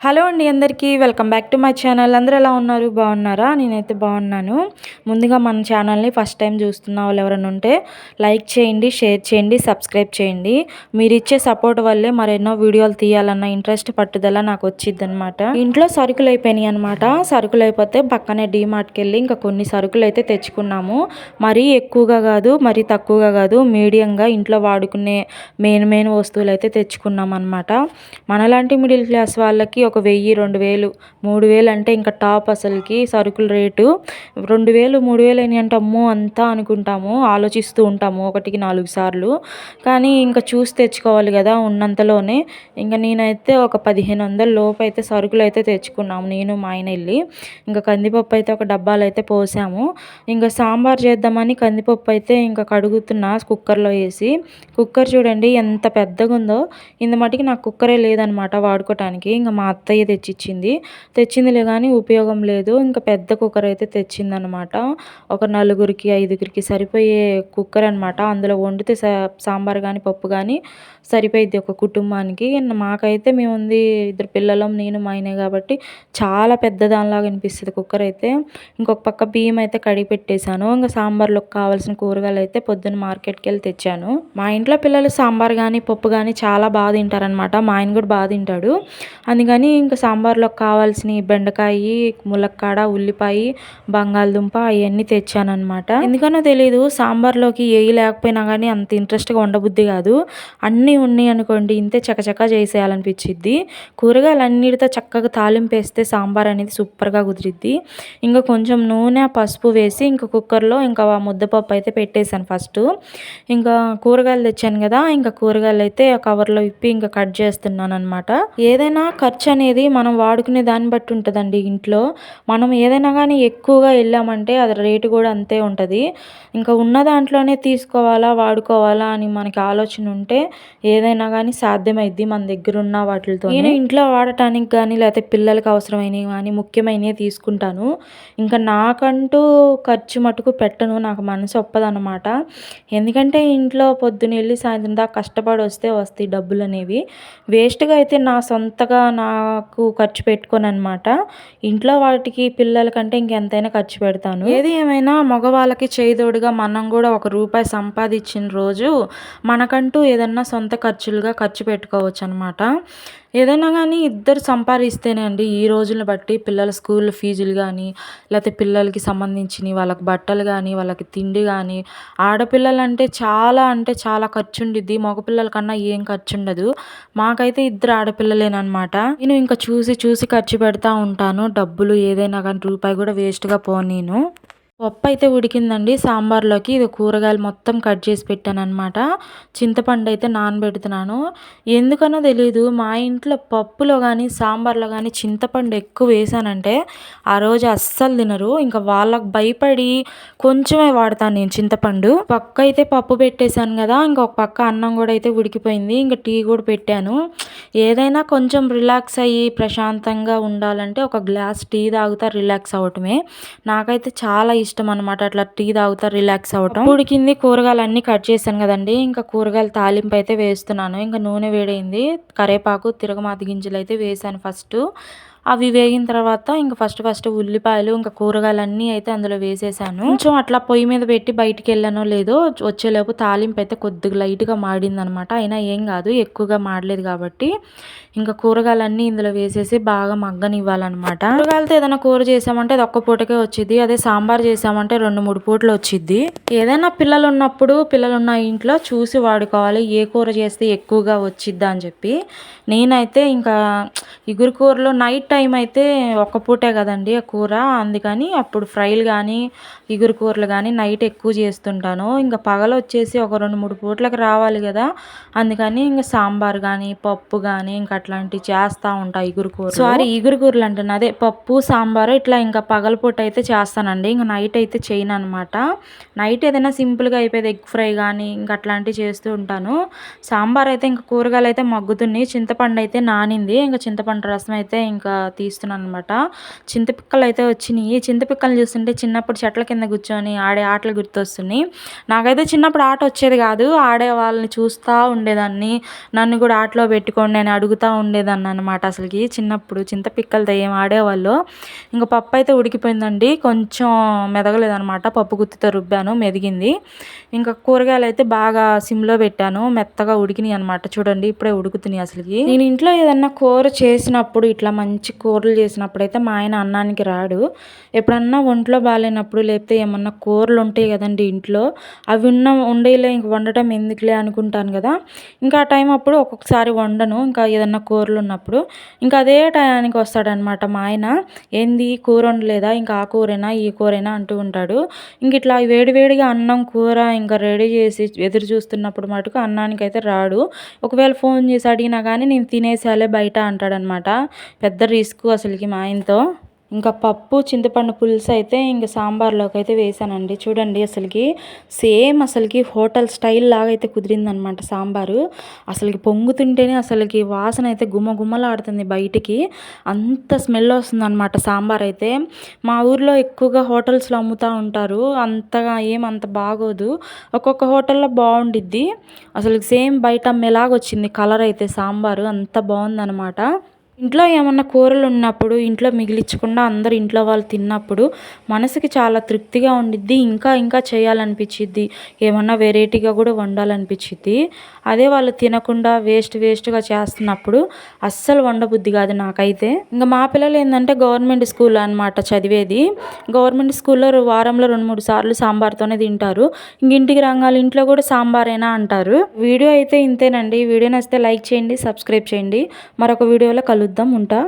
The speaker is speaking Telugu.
హలో అండి అందరికీ welcome back to my channel. అందరూ ఎలా ఉన్నారు? బాగున్నారా? నేనైతే బాగున్నాను. ముందుగా మన ఛానల్ని ఫస్ట్ టైం చూస్తున్న వాళ్ళు ఎవరైనా ఉంటే లైక్ చేయండి షేర్ చేయండి సబ్స్క్రైబ్ చేయండి. మీరు ఇచ్చే సపోర్ట్ వల్లే మరెన్నో వీడియోలు తీయాలన్న ఇంట్రెస్ట్ పట్టుదల నాకు వచ్చింది అనమాట ఇంట్లో సరుకులు అయిపోయినాయి అనమాట సరుకులు అయిపోతే పక్కనే డీమార్ట్కి వెళ్ళి ఇంకా కొన్ని సరుకులు అయితే తెచ్చుకున్నాము. మరీ ఎక్కువగా కాదు మరీ తక్కువగా కాదు మీడియంగా ఇంట్లో వాడుకునే మెయిన్ మెయిన్ వస్తువులు అయితే తెచ్చుకున్నాం అనమాట మనలాంటి మిడిల్ క్లాస్ వాళ్ళకి ఒక వెయ్యి రెండు వేలు మూడు వేలు అంటే ఇంకా టాప్ అసలుకి సరుకుల రేటు. రెండు వేలు మూడు వేలు అయినాయి అంటే అమ్మో అంతా అనుకుంటాము ఆలోచిస్తూ ఉంటాము ఒకటికి నాలుగు సార్లు. కానీ ఇంకా చూసి తెచ్చుకోవాలి కదా ఉన్నంతలోనే. ఇంకా నేనైతే ఒక పదిహేను వందల లోపు అయితే సరుకులు అయితే తెచ్చుకున్నాము నేను మా ఆయన వెళ్ళి ఇంకా కందిపప్పు అయితే ఒక డబ్బాలు అయితే పోసాము. ఇంకా సాంబార్ చేద్దామని కందిపప్పు అయితే ఇంకా కడుగుతున్నా కుక్కర్లో వేసి. కుక్కర్ చూడండి ఎంత పెద్దగా ఉందో ఇంత మటుకి నాకు కుక్కరే లేదనమాట వాడుకోవటానికి ఇంకా మా అత్తయ్య తెచ్చిచ్చింది. తెచ్చిందిలే కానీ ఉపయోగం లేదు. ఇంకా పెద్ద కుక్కర్ అయితే తెచ్చిందనమాట. ఒక నలుగురికి ఐదుగురికి సరిపోయే కుక్కర్ అనమాట అందులో వండితే సాంబార్ కానీ పప్పు కానీ సరిపోయిద్ది ఒక కుటుంబానికి. మాకైతే మేము ఉంది ఇద్దరు పిల్లలం నేను మా ఆయనే కాబట్టి చాలా పెద్ద దానిలాగా అనిపిస్తుంది కుక్కర్ అయితే. ఇంకొక పక్క బియ్యం అయితే కడిగి పెట్టేశాను. ఇంకా సాంబార్లోకి కావాల్సిన కూరగాయలు అయితే పొద్దున్న మార్కెట్కి వెళ్ళి తెచ్చాను. మా ఇంట్లో పిల్లలు సాంబార్ కానీ పప్పు కానీ చాలా బాగా తింటారనమాట మా ఆయన కూడా బాగా తింటాడు. అందుకని ఇంకా సాంబార్లోకి కావాల్సిన బెండకాయ ములక్కాడ ఉల్లిపాయ బంగాళదుంప అవన్నీ తెచ్చానమాట ఎందుకనో తెలియదు సాంబార్లోకి ఏవి లేకపోయినా కానీ అంత ఇంట్రెస్ట్గా ఉండబుద్ధి కాదు. అన్నీ ఉన్నాయి అనుకోండి ఇంతే చకచకా చేసేయాలనిపించిద్ది కూరగాయలు అన్నిటితో చక్కగా తాలింపు వేస్తే సాంబార్ అనేది సూపర్గా కుదిరిద్ది. ఇంకా కొంచెం నూనె పసుపు వేసి ఇంకా కుక్కర్లో ఇంకా ముద్దపప్పు అయితే పెట్టేశాను ఫస్ట్. ఇంకా కూరగాయలు తెచ్చాను కదా ఇంకా కూరగాయలు అయితే కవర్లో విప్పి ఇంకా కట్ చేస్తున్నాను అనమాట ఏదైనా ఖర్చు అనేది మనం వాడుకునే దాన్ని బట్టి ఉంటుందండి ఇంట్లో. మనం ఏదైనా కానీ ఎక్కువగా వెళ్ళామంటే అది రేటు కూడా అంతే ఉంటుంది. ఇంకా ఉన్న దాంట్లోనే తీసుకోవాలా వాడుకోవాలా అని మనకి ఆలోచన ఉంటే ఏదైనా కానీ సాధ్యమైద్ది మన దగ్గర ఉన్న వాటితో నేను ఇంట్లో వాడటానికి కానీ లేకపోతే పిల్లలకి అవసరమైనవి కానీ ముఖ్యమైనవి తీసుకుంటాను. ఇంకా నాకంటూ ఖర్చు మటుకు పెట్టను నాకు మనసు ఒప్పదనమాట ఎందుకంటే ఇంట్లో పొద్దున్న వెళ్ళి సాయంత్రం దాకా కష్టపడి వస్తే వస్తాయి డబ్బులు అనేవి వేస్ట్గా అయితే నా సొంతగా నా నాకు ఖర్చు పెట్టుకోను అనమాట ఇంట్లో వాటికి పిల్లలకంటే ఇంకెంతైనా ఖర్చు పెడతాను. ఏది ఏమైనా మగవాళ్ళకి చేదోడుగా మనం కూడా ఒక రూపాయి సంపాదించిన రోజు మనకంటూ ఏదన్నా సొంత ఖర్చులుగా ఖర్చు పెట్టుకోవచ్చు అనమాట ఏదైనా కానీ ఇద్దరు సంపాదిస్తేనే అండి ఈ రోజులను బట్టి పిల్లల స్కూల్ ఫీజులు కానీ లేకపోతే పిల్లలకి సంబంధించినవి వాళ్ళకి బట్టలు కానీ వాళ్ళకి తిండి కానీ ఆడపిల్లలు అంటే చాలా అంటే చాలా ఖర్చు ఉండిద్ది మగపిల్లల కన్నా ఏం ఖర్చు ఉండదు మాకైతే ఇద్దరు ఆడపిల్లలేనమాట నేను ఇంకా చూసి చూసి ఖర్చు పెడతా ఉంటాను. డబ్బులు ఏదైనా కానీ రూపాయి కూడా వేస్ట్గా పోనీను పప్పు అయితే ఉడికిందండి. సాంబార్లోకి ఇది కూరగాయలు మొత్తం కట్ చేసి పెట్టాను అనమాట చింతపండు అయితే నానబెడుతున్నాను. ఎందుకనో తెలియదు మా ఇంట్లో పప్పులో కానీ సాంబార్లో కానీ చింతపండు ఎక్కువ వేసానంటే ఆ రోజు అస్సలు తినరు. ఇంకా వాళ్ళకు భయపడి కొంచెమే వాడతాను నేను చింతపండు. పక్క అయితే పప్పు పెట్టేశాను కదా ఇంకొక పక్క అన్నం కూడా అయితే ఉడికిపోయింది. ఇంకా టీ కూడా పెట్టాను. ఏదైనా కొంచెం రిలాక్స్ అయ్యి ప్రశాంతంగా ఉండాలంటే ఒక గ్లాస్ టీ తాగుతా రిలాక్స్ అవ్వటమే. నాకైతే చాలా ఇష్టం. ఇష్టం అనమాట అట్లా టీ తాగుతా రిలాక్స్ అవ్వటం ఉడికింది కూరగాయలు అన్నీ కట్ చేశాను కదండి. ఇంకా కూరగాయలు తాలింపు అయితే వేస్తున్నాను. ఇంకా నూనె వేడైంది. కరేపాకు తిరగమాత గింజలు అయితే వేసాను ఫస్ట్. అవి వేగిన తర్వాత ఇంకా ఫస్ట్ ఫస్ట్ ఉల్లిపాయలు ఇంకా కూరగాయలు అన్నీ అయితే అందులో వేసేసాను. కొంచెం అట్లా పొయ్యి మీద పెట్టి బయటికి వెళ్ళానో లేదో వచ్చేలోపు తాలింపు అయితే కొద్దిగా లైట్గా మాడింది అనమాట అయినా ఏం కాదు ఎక్కువగా మాడలేదు కాబట్టి. ఇంకా కూరగాయలన్నీ ఇందులో వేసేసి బాగా మగ్గనివ్వాలన్నమాట కూరగాయలతో ఏదైనా కూర చేసామంటే అది ఒక్క పూటకే వచ్చింది అదే సాంబార్ చేసామంటే రెండు మూడు పూటలు వచ్చింది ఏదైనా పిల్లలు ఉన్నప్పుడు పిల్లలు ఉన్న ఇంట్లో చూసి వాడుకోవాలి. ఏ కూర చేస్తే ఎక్కువగా వచ్చిద్దా అని చెప్పి. నేనైతే ఇంకా ఇగురు కూరలో నైట్ టైం అయితే ఒక్క పూటే కదండి ఆ కూర. అందుకని అప్పుడు ఫ్రైలు కానీ ఇగురు కూరలు కానీ నైట్ ఎక్కువ చేస్తుంటాను. ఇంకా పగలు వచ్చేసి ఒక రెండు మూడు పూటలకు రావాలి కదా. అందుకని ఇంకా సాంబార్ కానీ పప్పు కానీ ఇంకా అట్లాంటివి చేస్తూ ఉంటా ఇగురు కూర సారీ ఇగురు కూరలు అంటున్నా అదే పప్పు సాంబారు ఇట్లా ఇంకా పగలపూట అయితే చేస్తానండి. ఇంకా నైట్ అయితే చేయను అనమాట నైట్ ఏదైనా సింపుల్గా అయిపోయేది ఎగ్ ఫ్రై కానీ ఇంకా అట్లాంటివి చేస్తూ ఉంటాను. సాంబార్ అయితే ఇంకా కూరగాయలు అయితే మగ్గుతున్నాయి. చింతపండు అయితే నానింది. ఇంకా చింతపండు రసం అయితే ఇంకా తీస్తున్నాను అనమాట చింతపిక్కలు అయితే వచ్చినాయి. చింతపిక్కలు చూస్తుంటే చిన్నప్పుడు చెట్ల కింద కూర్చొని ఆడే ఆటలు గుర్తొస్తున్నాయి. నాకైతే చిన్నప్పుడు ఆట వచ్చేది కాదు. ఆడే వాళ్ళని చూస్తూ ఉండేదాన్ని. నన్ను కూడా ఆటలో పెట్టుకోండి అని అడుగుతూ ఉండేదాన్ని అనమాట అసలుకి చిన్నప్పుడు. చింతపిక్కలతో ఏం ఆడేవాళ్ళు? ఇంకా పప్పు అయితే ఉడికిపోయిందండి. కొంచెం మెదగలేదనమాట పప్పు గుత్తితో రుబ్బాను మెదిగింది. ఇంకా కూరగాయలు అయితే బాగా సిమ్లో పెట్టాను. మెత్తగా ఉడికినాయి అనమాట చూడండి ఇప్పుడే ఉడుకుతున్నాయి అసలుకి. నేను ఇంట్లో ఏదన్నా కూర చేసి చేసినప్పుడు ఇట్లా మంచి కూరలు చేసినప్పుడు అయితే మా ఆయన అన్నానికి రాడు. ఎప్పుడన్నా ఒంట్లో బాగాలేనప్పుడు లేకపోతే ఏమన్నా కూరలు ఉంటాయి కదండి ఇంట్లో అవి ఉన్న ఉండేలే ఇంక వండటం ఎందుకులే అనుకుంటాను కదా. ఇంకా ఆ టైం అప్పుడు ఒక్కొక్కసారి వండను ఇంకా ఏదన్నా కూరలు ఉన్నప్పుడు ఇంకా అదే టయానికి వస్తాడనమాట మా ఆయన. ఏంది కూర వండలేదా? ఇంకా ఆ కూరైనా ఈ కూరైనా? అంటూ ఉంటాడు. ఇంక ఇట్లా వేడివేడిగా అన్నం కూర ఇంకా రెడీ చేసి ఎదురు చూస్తున్నప్పుడు మటుకు అన్నానికి అయితే రాడు. ఒకవేళ ఫోన్ చేసి అడిగినా కానీ నేను తినేసాలే బయట అంటాడనమాట. పెద్ద రిస్క్ అసలుకి మా ఆయనతో ఇంకా పప్పు చింతపండు పులుసు అయితే ఇంకా సాంబార్లోకి అయితే వేసానండి. చూడండి అసలుకి. సేమ్ అసలుకి హోటల్ స్టైల్ లాగా అయితే కుదిరిందనమాట సాంబారు. అసలుకి పొంగుతుంటేనే అసలుకి వాసన అయితే గుమ్మ గుమ్మలాడుతుంది బయటికి. అంత స్మెల్ వస్తుందన్నమాట సాంబార్ అయితే. మా ఊర్లో ఎక్కువగా హోటల్స్లో అమ్ముతూ ఉంటారు. అంతగా ఏం అంత బాగోదు. ఒక్కొక్క హోటల్లో బాగుండిద్ది. అసలు సేమ్ బయట అమ్మేలాగా వచ్చింది కలర్ అయితే సాంబారు. అంత బాగుందనమాట. ఇంట్లో ఏమన్నా కూరలు ఉన్నప్పుడు ఇంట్లో మిగిలించకుండా అందరు ఇంట్లో వాళ్ళు తిన్నప్పుడు మనసుకి చాలా తృప్తిగా ఉండిద్ది ఇంకా ఇంకా చేయాలనిపించిద్ది. ఏమన్నా వెరైటీగా కూడా వండాలనిపించిద్ది. అదే వాళ్ళు తినకుండా వేస్ట్ వేస్ట్గా చేస్తున్నప్పుడు అస్సలు వండబుద్ధి కాదు నాకైతే. ఇంకా మా పిల్లలు ఏంటంటే గవర్నమెంట్ స్కూల్ అనమాట చదివేది. గవర్నమెంట్ స్కూల్లో వారంలో రెండు మూడు సార్లు సాంబార్తోనే తింటారు. ఇంక ఇంటికి రంగాలు ఇంట్లో కూడా సాంబారేనా అంటారు. వీడియో అయితే ఇంతేనండి. వీడియో నచ్చితే లైక్ చేయండి సబ్స్క్రైబ్ చేయండి. మరొక వీడియోలో కలుద్దాం ఉంటా?